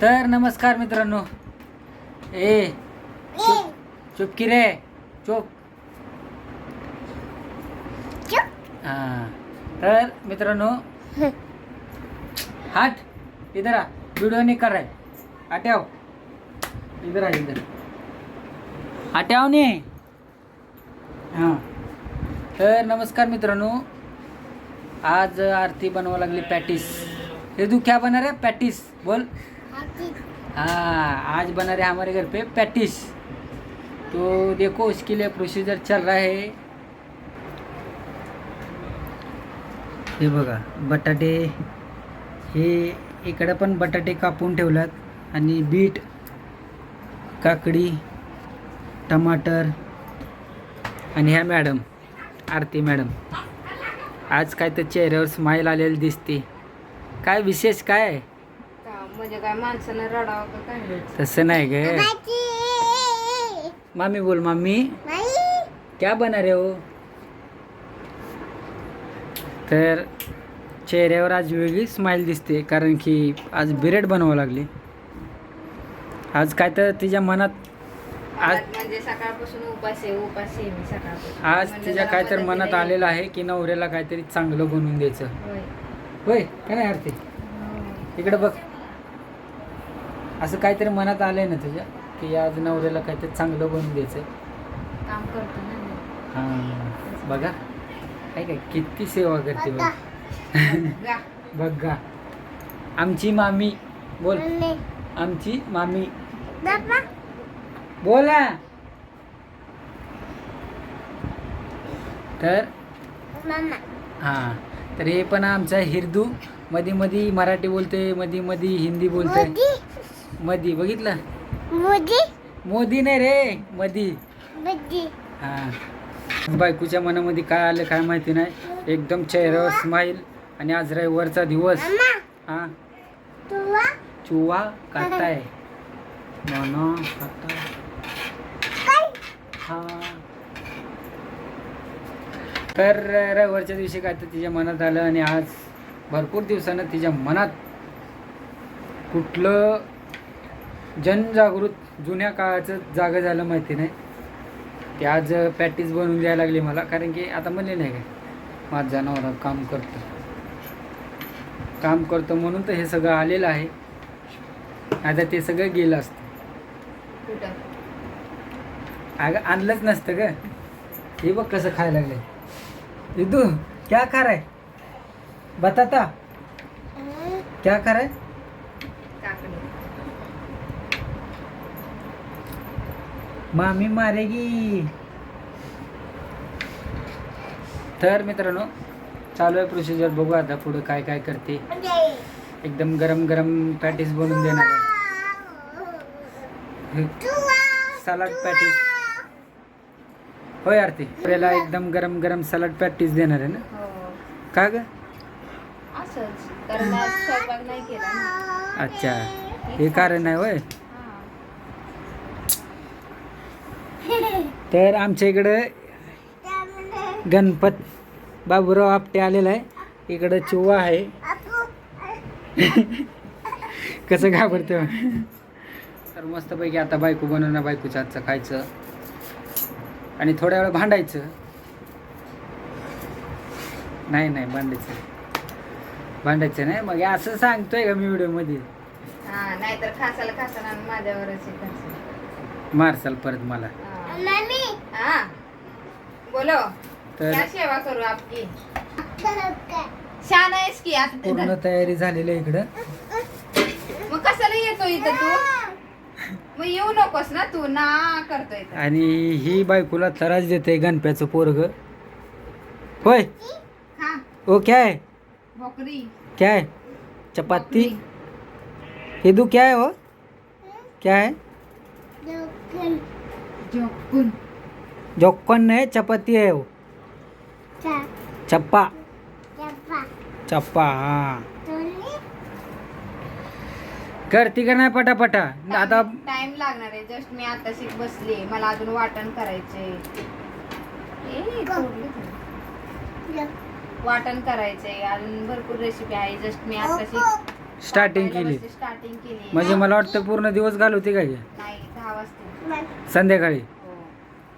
तर नमस्कार मित्रांनो. ए चुप की रे? चुप. हां. तर मित्रांनो हाट इधर आ. व्हिडिओ नाही कराय आट्याव इधर आ इधर. आट्याव ने. हां. तर नमस्कार मित्रांनो. आज आरती बनवा लागली पॅटिस हे तू क्या बना रहे? बोल. हाँ आज बना रहे हमारे घर पे पैटिस तो देखो उसके लिए प्रोसीजर चल रहा है. हे बघा बटाटे हे इकडं पण बटाटे कापून ठेवलात. आणि बीट काकडी टमाटर आणि ह्या मॅडम आरती मॅडम. आज काय तर चेहऱ्यावर स्माईल आलेली दिसते. काय विशेष काय? आहे म्हणजे काय माणसानं रडावं का काय? तसं नाही ग. मामी बोल मामी. क्या बना रहे हो? तर चेहऱ्यावर आज वेगळी स्माईल दिसते कारण की आज बिरेड बनवावं लागली. आज काय तर तिच्या मनात आज आज म्हणजे सकाळपासून उपास आहे उपास आहे मी सकाळपासून. आज म्हणलं तिच्या जरा काय तर मदतीला मनात येईल. आलेलं आहे की नवऱ्याला काहीतरी चांगलं बनवून द्यायचं. होय. होय काय नाही आरती? इकडे बघ. असं काहीतरी मनात आलंय ना तुझ्या की आज नवऱ्याला काहीतरी चांगलं बनवून द्यायचं काम करतो ना मी. हा बघा. काय काय किती सेवा करते बघ. गा. बघा. आमची मामी बोल. आमची मामी. बोला. तर? हा. तर हे पण आमचा हिरदू मधी मधी मराठी बोलते मधी मधी हिंदी बोलते मधी बघितलं? मोदी नाही रे मधी. हा. बायकोच्या मनामध्ये काय आलं काय माहिती नाही. एकदम चेहऱ्यावर स्माईल आणि आज रविवारचा दिवस. हा. चुवा. नाना काटाय हा. तर रविवारच्या दिवशी काय तर तिच्या मनात आलं आणि आज भरपूर दिवसानं तिच्या मनात कुठलं जनजागृत जुन्या काळाचं जागं झालं माहिती नाही. ते आज पॅटीस बनवून द्यायला लागली मला कारण की आता म्हणले नाही काय माझा नवरा काम करतो. काम करतो म्हणून तर हे सगळं आलेलं आहे. आता ते सगळं गेलं असतं. अगं आणलंच नसतं ग. हे बघ कसं खायला लागले. इदू क्या खा रहा है? बताता. क्या खा रहा है? मामी मारेगी. तर मित्रांनो चालू आहे प्रोसिजर बघू आता पुढे काय काय करते. एकदम गरम गरम पॅटीस बनवून देणार आहे. सलाड पॅटीस होय आरती. आपल्याला एकदम गरम गरम सलाड पॅटीस देणार आहे ना? हो. का ग? अच्छा. हे कारण आहे होय हा. तर आमच्या इकडं गणपत बाबूराव आपटे आलेला आहे. इकडं चिव्वा आहे. कसं घाबरते तर मस्तपैकी आता बायको बनवणार बायकोच्या हातचं खायचं. आणि थोड्या वेळ भांडायचं. नाही नाही भांडायचं. भांडायचं नाही. मग असं सांगतोय का मी व्हिडिओमध्ये? हा नाहीतर खासाला खासाला माझ्यावरच. मारसाल परत मला. हा. बोलो. तर क्या सेवा करू आपकी? शान आहेस की आता ते पूर्ण. तयारी झालेली आहे इकडं. मग कशाला येतो इथं तू? मग येऊ नकोस ना तू. ना करतोय इथं. आणि ही बायकोला त्रास देते गणप्याचं पोरग. होय. हा. ओ क्या है? भोकरी. क्या है? चपाती. क्या है वो? क्या है? जोकुन जोक्कन नहीं चपाती है वो। चप्पा। चप्पा। हाँ। करती का नाही पटापटा? आता टाइम लागणार आहे. जस्ट मी आता शिक बसली मला अजून वाटण करायचे. वाटण करायचंय अजून भरपूर रेसिपी आहे. जस्ट मी आता शिक स्टार्टिंग केली. स्टार्टिंग केली. म्हणजे मला वाटतं पूर्ण दिवस घालवते काय नाही. वाजता. संध्याकाळी? हो.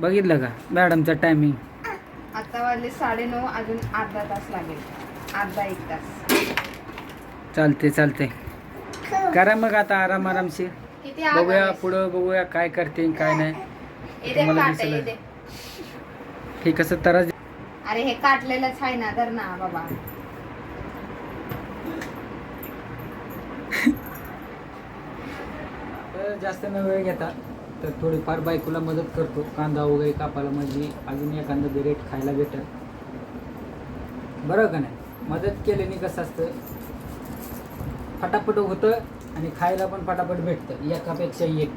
बघितलं का? मॅडमचा टायमिंग आता वाजले साडे नऊ अजून अर्धा तास लागेल. अर्धा एक तास. चालते चालते करा मग आता आराम आरामशीर. किती बघूया पुढं बघूया काय करते काय नाही. तुम्हाला दिसेल. हे कसं त्रास अरे हे काटलेलंच आहे ना धर ना बाबा तर जास्त न वेळ घेता तर थोडीफार बायकोला मदत करतो. कांदा वगैरे कापायला म्हणजे अजून एखादा बिरेट खायला भेटेल. बरं का नाही? मदत केल्याने कसं असतं? फटाफट होतं आणि खायला पण फटाफट भेटतं. एकापेक्षा एक.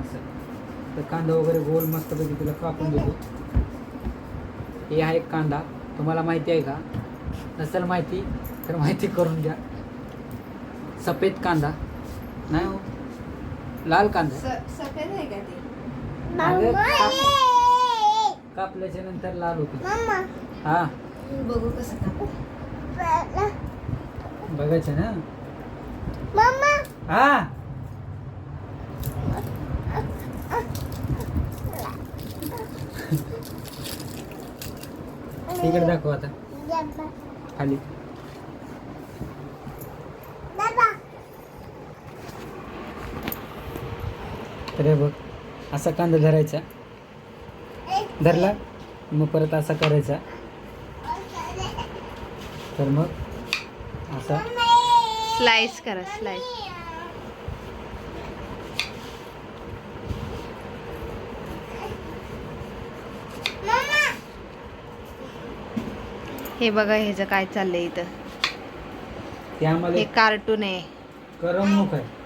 असं. तर कांदा वगैरे गोल मस्तपैकी तुला कापून देतो. हे आहे कांदा. तुम्हाला माहिती आहे का? नसेल माहिती तर माहिती करून द्या सफेद कांदा. नाही हो. लाल कांदा स- सफेद आहे का ते? अगं, काप- कापल्याच्या नंतर लाल होते. हा. बघू कसं कापू. बघायचं ना? हा. इकडे दाखव आता. खाली. तर हे बघ असा कांदा धरायचा. धरला मग परत असा करायचा. तर मग असा. स्लाइस करा स्लाइस हे बघा ह्याचं काय चाललंय इथं. हे कार्टून आहे. करमणूक आहे.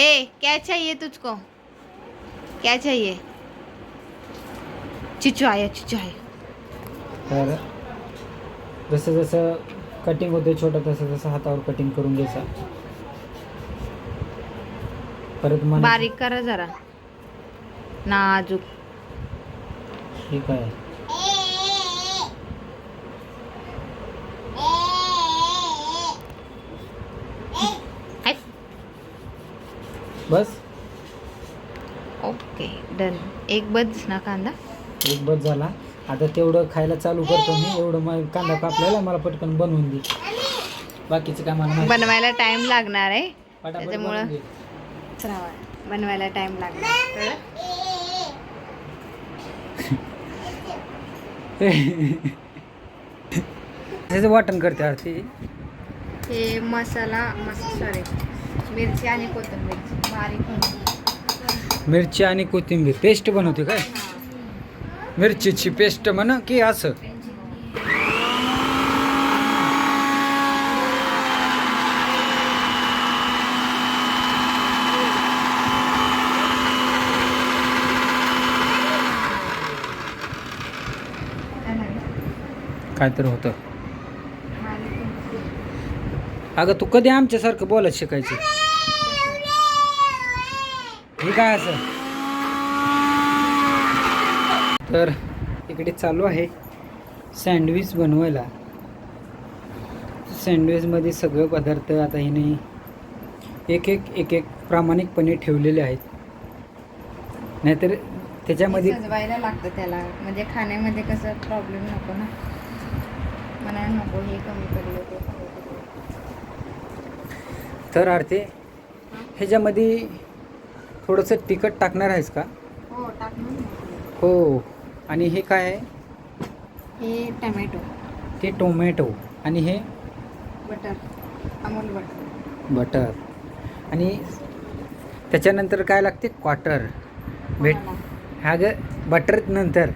ए क्या चाहिए तुझको? क्या चाहिए? चिचू आया चिचू आया तर जसं जसं कटिंग होते छोटं तसं तसं हातावर कटिंग करून घ्यायचा परत बारीक करा जरा. नाजूक. ठीक आहे हाय. बस. Okay done. एक बस ना कांदा? एक बस झाला. आता तेवढं खायला चालू करतो मी. एवढं मग कांदा कापलेला मला पटकन बनवून दे. बाकीचं काय मला माहिती बनवायला टाइम लागणार आहे. पटापट त्याच्यामुळं- बनवून दे. श्रावण बनवायला टाइम लागणार कळलं? त्याचं वाटण करते आरती. हे मसाला मसा सॉरी मिरची आणि कोथिंबीर. बारीक करून. मिरची आणि कोथिंबीर. पेस्ट बनवते काय? मिरचीची पेस्ट म्हणा की असं. काय तर होतं अगं तू कधी आमच्यासारखं बोलत शिकायचं? हे काय असं? तर इकडे चालू आहे सँडविच बनवायला. सँडविचमध्ये सगळं पदार्थ आता हिने एक एक एक एक प्रामाणिकपणे ठेवलेले आहेत. नाहीतर त्याच्यामध्ये सजवायला लागतं त्याला. म्हणजे खाण्यामध्ये कसं प्रॉब्लेम नको ना. मला नको हे कमी पडलं ते कमी पडलं तर आरते ह्याच्यामध्ये थोडंसं तिखट टाकणार आहेस का? हो हो. आणि हे काय आहे? हे टमॅटो. ते टोमॅटो. आणि हे? बटर. अमूल बटर. बटर. आणि त्याच्यानंतर काय लागते? क्वार्टर. भेट हा ग बटर नंतर.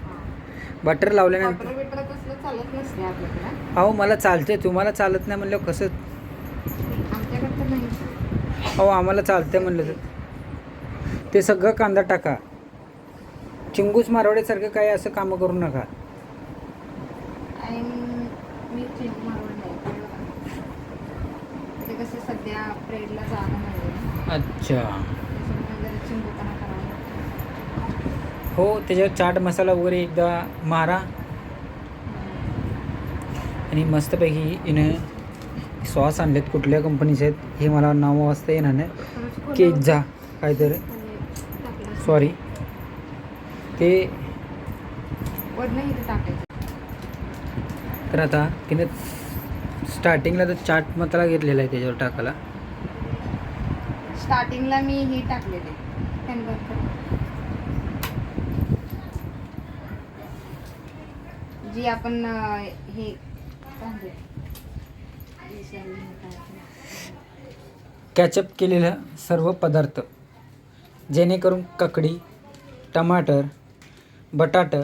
बटर लावल्यानंतर. बटर बिटर तसलं चालत नसते आपल्याकडं. अहो मला चालते तुम्हाला चालत नाही म्हणलं कसं? आमच्याकडे तर नाही. अहो आम्हाला चालतंय म्हणलं तर. ते सगळं कांदा टाका. चिंगूस मारवाड्यासारखं काय असं कामं करू नका. अच्छा. हो त्याच्यावर चाट मसाला वगैरे एकदा मारा. आणि मस्तपैकी इनं सॉस आणलेत कुठल्या कंपनीचे आहेत हे मला नाव वाजता येणार नाही. केजा काहीतरी. सॉरी. ते तर आता तिने स्टार्टिंगला तर चाट मसाला घेतलेला आहे त्याच्यावर टाकायला. स्टार्टिंगला मी ही टाकलेले जी आपण हे. कॅचअप केलेलं सर्व पदार्थ. जेणेकरून काकडी टमाटर बटाटं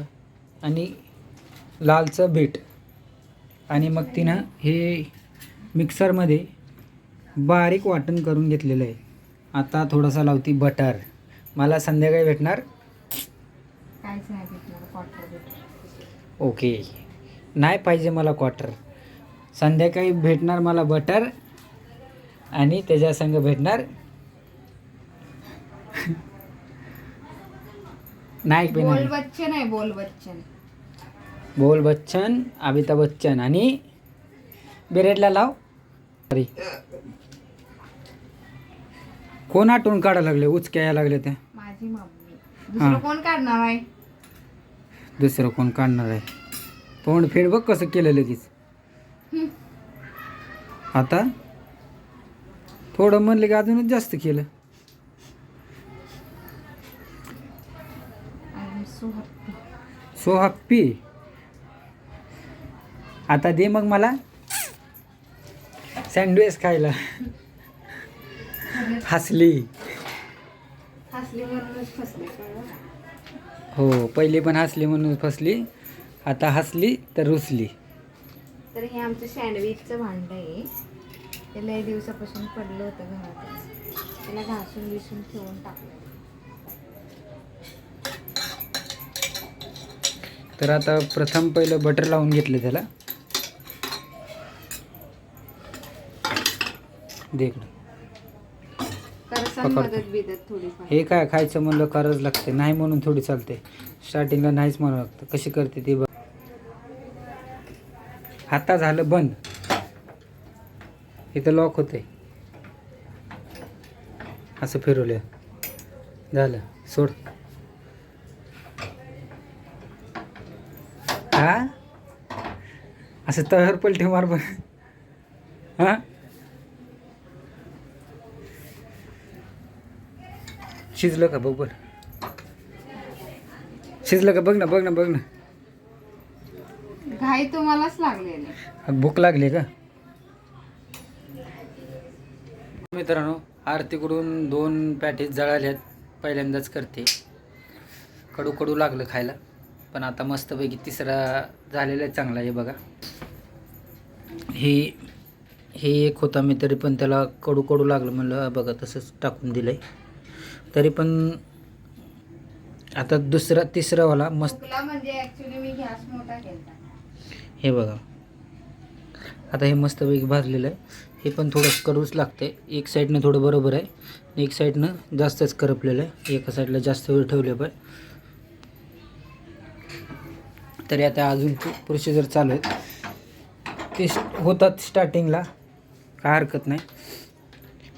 आणि लालचं बीट. आणि मग तिनं हे मिक्सरमध्ये बारीक वाटण करून घेतलेलं आहे. आता थोडासा लावती बटर. मला संध्याकाळी भेटणार? भेटणार भेटणार. ओके. नाही पाहिजे मला क्वार्टर संध्याकाळी भेटणार मला बटर आणि त्याच्या संग नाही बोल पेन बच्चन आहे बोल बच्चन. बोल बच्चन अमिताभ बच्चन. आणि बिरेडला लाव. अरे. कोण आठवून काढायला लागले? उचक्या यायला लागले त्या माझी मम्मी. दुसरं कोण काढणार आहे? दुसरं कोण काढणार आहे? तोंड फेड बघ कसं केलं लगेच. हम्म. आता? थोडं म्हणलं की अजूनच जास्त केलं. सो हॅप्पी आता दे मग मला. सँडविच खायला. हसली. हो पहिली पण हसली म्हणून फसली. आता हसली तर रुसली. तर हे आमचं सँडविचचं भांडं आहे. ते लय दिवसापासून पडलं होतं घरात त्याला घासून बिसून ठेवून टाकलं. तर आता प्रथम पहिलं बटर लावून घेतलं त्याला. हे काय खायचं म्हणलं करावंच लागते नाही म्हणून थोडी चालते स्टार्टिंगला नाहीच म्हणावं लागतं. कशी करते ती बघ. आता झालं बंद. इथं लॉक होते असं फिरवलं झालं. सोड. हा? असं तहर पलटी मार बघ हा? शिजलं का? बघ बरं. शिजलं का? बघ ना बघ ना बघ ना. घाई तुम्हालाच लागलेली भूक लागली का? मित्रांनो आरतीकडून दोन पॅटीस जळाल्यात. पहिल्यांदाच करते. कडू कडू लागलं खायला. पण आता मस्तपैकी तिसरा झालेला आहे चांगला आहे बघा. हे हे एक होता मी तरी पण त्याला कडू कडू लागलं म्हणलं बघा तसंच टाकून दिलं आहे तरी पण आता दुसरा तिसरावाला मस्त. तुला म्हणजे हे बघा. आता हे मस्तपैकी भाजलेलं आहे. हे पण थोडं कडूच लागते एक साईडनं थोडं बरोबर आहे. एक साईडनं जास्तच करपलेलं आहे. एका साईडला जास्त वेळ ठेवले पण. तरी आता अजून प्रोसिजर चालू आहेत. ते होतात स्टार्टिंगला काय हरकत नाही.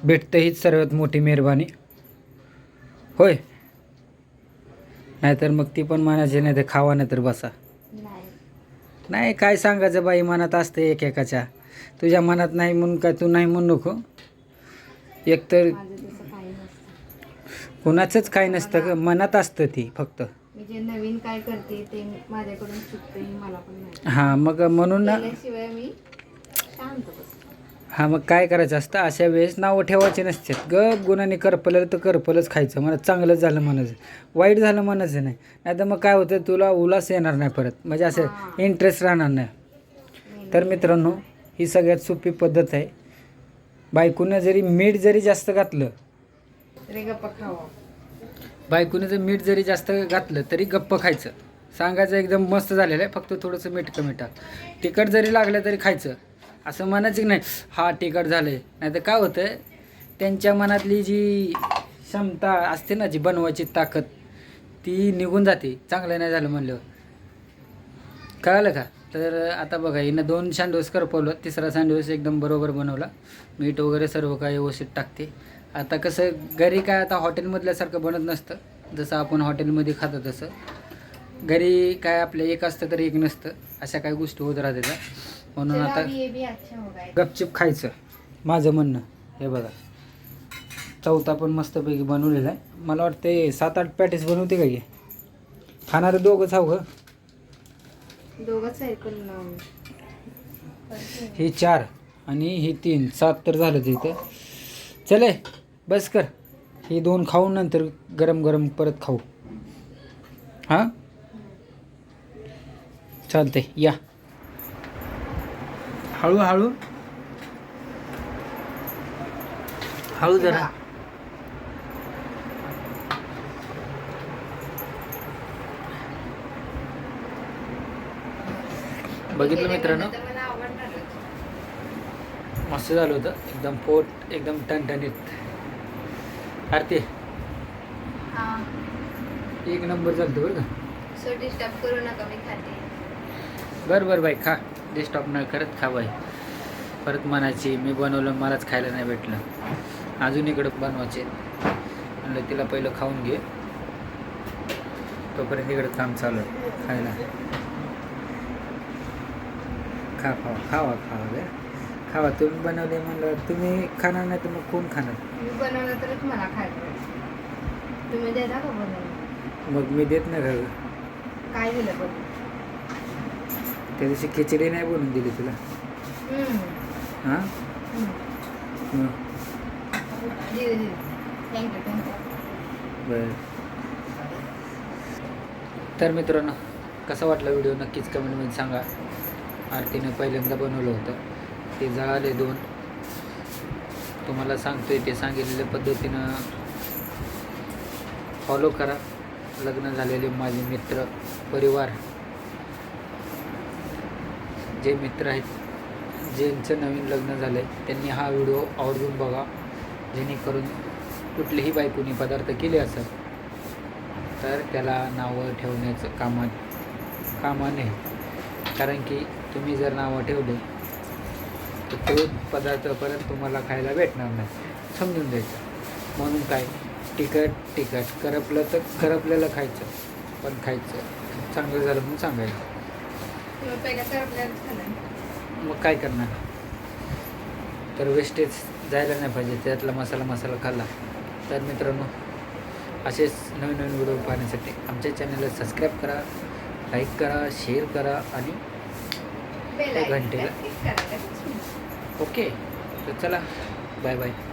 भेटतं हीच सर्वात मोठी मेहरबानी. होय. नाहीतर मग ती पण म्हणायची नाही तर खावा नाही तर बसा. नाही नाही काय सांगायचं बाई मनात असते एकेकाच्या. तुझ्या मनात नाही म्हणून काय तू नाही म्हणू नको. एकतर कोणाचंच काय नसतं मनात असतं ती फक्त. मी जे नवीन काय करते ते माझ्याकडून चुकतं हे मला पण माहिती हां मग म्हणून ना केल्याशिवाय मी शांत बसते. हां मग काय करायचं असतं? अशा वेळेस नावं ठेवायचे नसतात. ग गुणाने करपलं तर करपलंच खायचं. मला चांगलं झालं म्हणायचं. वाईट झालं म्हणायचं नाही. नाही तर मग काय होतं? तुला उलास येणार नाही परत. म्हणजे असं. इंटरेस्ट राहणार नाही. तर मित्रांनो ही सगळ्यात सोपी पद्धत आहे. बायकोनं जरी मीठ जरी जास्त घातलं तरी गप्पा खावा. बायकोने जर मीठ जरी जास्त घातलं तरी गप्प खायचं. सांगायचं एकदम मस्त झालेलं आहे फक्त थोडंसं मीठ कमी टाक. तिखट जरी लागलं तरी खायचं. असं म्हणायचं की नाही हा तिखट झालं आहे नाही तर काय होतं त्यांच्या मनातली जी क्षमता असते ना जी बनवायची ताकद ती निघून जाते. चांगलं नाही झालं म्हणल्यावर. कळालं का? तर आता बघा हिनं दोन सँडविच करपवलं. तिसरा सँडविच एकदम बरोबर बनवला. मीठ वगैरे सर्व काही व्यवस्थित टाकते. आता कसं घरी काय आता हॉटेलमधल्यासारखं बनत नसतं. जसं आपण हॉटेलमध्ये खातो तसं. घरी काय आपलं एक असतं तर एक नसतं अशा काही गोष्टी होत राहतात. म्हणून आता गपचिप खायचं. माझं म्हणणं हे बघा. चौथा पण मस्तपैकी बनवलेला आहे. मला वाटते सात आठ पॅटेस बनवते का हे? खाणारे दोघंच हाव गं. दोघंच आहे पण अं, हे चार आणि हे तीन. सात तर झालं तिथं. चले. बस कर. हे दोन खाऊन नंतर गरम गरम परत खाऊ. हां? चालते या. हळूहळू हळू. जरा. बघितलं मित्रांनो. मस्त झालं होतं. एकदम पोट एकदम टणटणीत. आरती. हा. एक नंबर चालतं बरं का? सो डिस्टर्ब करू नका मी खाते. बरं बरं बाई खा. डिस्टॉप न करत खा बाई. परत म्हणायची मी बनवलं मलाच खायला नाही भेटलं. अजून इकडं बनवायचे. म्हणलं तिला पहिलं खाऊन घे. तोपर्यंत इकडं काम चालू आहे खायला. खा खावा खावा खावा गे खावा तुम्ही बनवले म्हणलं तुम्ही खाणार नाही तर मग कोण खाणार? मी बनवलं तरच मला खायला भेटेल. तुम्ही देता का बनवून? मग मी देत नाही का काय दिलं त्या दिवशी खिचडी नाही बनवून दिली तुला? हां. थँक्यू थँक्यू बर. तर मित्रांनो कसा वाटला व्हिडिओ? नक्कीच कमेंटमध्ये सांगा. आरतीनं पहिल्यांदा बनवलं होतं. ते जळाले दोन. तुम्हाला सांगतोय ते सांगितलेल्या पद्धतीनं फॉलो करा. लग्न झालेले माझे मित्र परिवार. जे मित्र आहेत ज्यांचं नवीन लग्न झालं आहे त्यांनी हा व्हिडिओ आवर्जून बघा. जेणेकरून कुठलीही बायकोनी पदार्थ केले असेल तर त्याला नावं ठेवण्याचं कामात कामा नाही कारण की तुम्ही जर नावं ठेवले तर तो पदार्थ परत तुम्हाला खायला भेटणार नाही. समजून द्यायचं म्हणून काय? तिखट तिखट. करपलं तर करपलेलं खायचं. पण खायचं. चांगलं झालं म्हणून सांगायचं. मग काय करणार? तर वेस्टेज जायला नाही पाहिजे. त्यातला मसाला मसाला खाल्ला. तर मित्रांनो असेच नवीन नवीन व्हिडिओ पाहण्यासाठी आमच्या चॅनलला सबस्क्राईब करा लाईक करा शेअर करा आणि घंटेला. आयकॉनला click करा. ओके तर चला बाय बाय